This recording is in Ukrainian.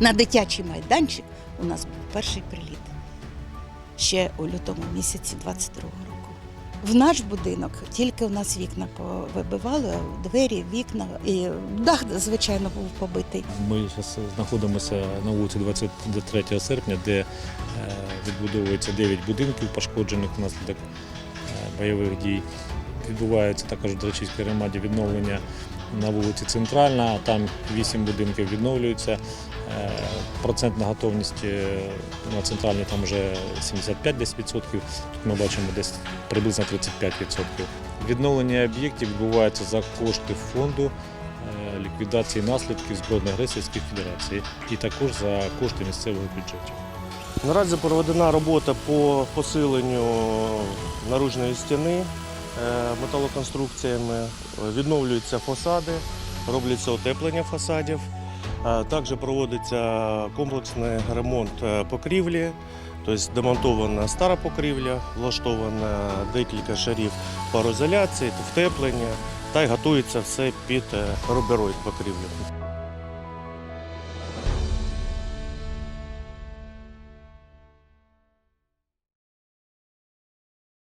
на дитячий майданчик у нас був перший приліт ще у лютому місяці 22-го року. В наш будинок тільки у нас вікна повибивали, двері, вікна і дах, звичайно, був побитий. Ми зараз знаходимося на вулиці 23 серпня, де е, відбудовується 9 будинків, пошкоджених внаслідок е, бойових дій. Відбувається також в Дрочівській громаді відновлення на вулиці Центральна, там 8 будинків відновлюються. Е, Процентна готовність е, на центральній там вже 75 десь відсотків. Тут ми бачимо десь приблизно 35 відсотків. Відновлення об'єктів відбувається за кошти фонду е, ліквідації наслідків збройної агресії Російської Федерації і також за кошти місцевого бюджету. Наразі проведена робота по посиленню наружної стіни металоконструкціями, відновлюються фасади, робляться утеплення фасадів. Е, Також проводиться комплексний ремонт е, покрівлі, тобто демонтована стара покрівля, влаштовано декілька шарів пароізоляції, втеплення та й готується все під е, рубероїд покрівлю.